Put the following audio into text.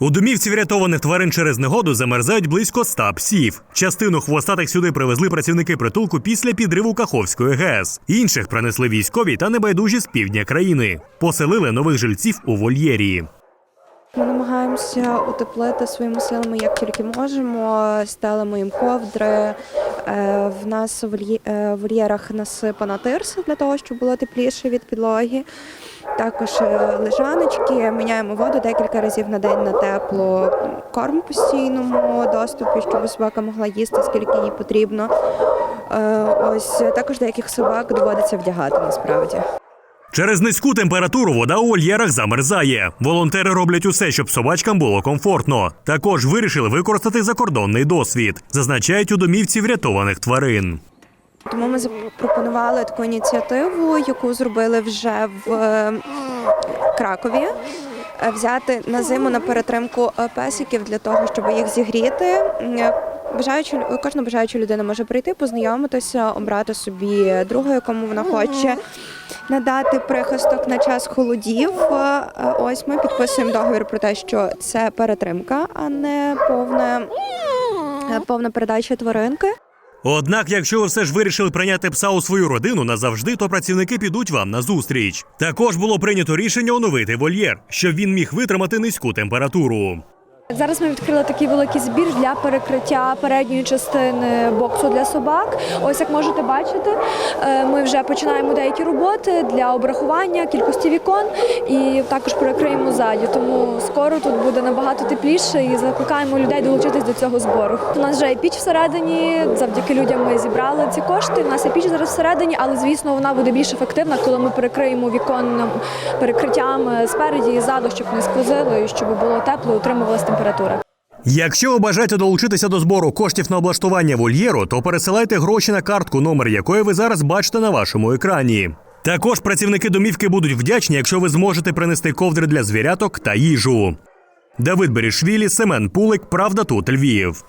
У домівці врятованих тварин через негоду замерзають близько ста псів. Частину хвостатих сюди привезли працівники притулку після підриву Каховської ГЕС. Інших принесли військові та небайдужі з півдня країни. Поселили нових жильців у вольєрі. Ми намагаємося утеплити своїми силами як тільки можемо. Стелимо їм ковдри. Е, В нас е, в вольєрах насипана тирса для того, щоб було тепліше від підлоги. Також е, лежаночки, міняємо воду декілька разів на день на тепло, корм постійному доступі, щоб собака могла їсти, скільки їй потрібно. Е, Ось також деяких собак доводиться вдягати насправді. Через низьку температуру вода у вольєрах замерзає. Волонтери роблять усе, щоб собачкам було комфортно. Також вирішили використати закордонний досвід, зазначають у домівці врятованих тварин. Тому ми запропонували таку ініціативу, яку зробили вже в е, Кракові. е, Взяти на зиму на перетримку е, песиків для того, щоб їх зігріти. Бажаючи кожна бажаюча людина може прийти, познайомитися, обрати собі друга, якому вона хоче надати прихисток на час холодів. Ось ми підписуємо договір про те, що це перетримка, а не повна, повна передача тваринки. Однак, якщо ви все ж вирішили прийняти пса у свою родину назавжди, то працівники підуть вам на зустріч. Також було прийнято рішення оновити вольєр, щоб він міг витримати низьку температуру. Зараз ми відкрили такий великий збір для перекриття передньої частини боксу для собак. Ось як можете бачити, е, ми вже починаємо деякі роботи для обрахування кількості вікон і також перекриємо ззаді. Тому скоро тут буде набагато тепліше і закликаємо людей долучитись до цього збору. У нас вже є піч всередині. Завдяки людям ми зібрали ці кошти. У нас є піч зараз всередині, але звісно вона буде більш ефективна, коли ми перекриємо віконним перекриттям е, спереді і ззаду, щоб не сквозило і щоб було тепло, і утримувалася температура. Якщо ви бажаєте долучитися до збору коштів на облаштування вольєру, то пересилайте гроші на картку, номер якої ви зараз бачите на вашому екрані. Також працівники домівки будуть вдячні, якщо ви зможете принести ковдри для звіряток та їжу. Давид Берішвілі, Семен Пулик, Правда тут Львів.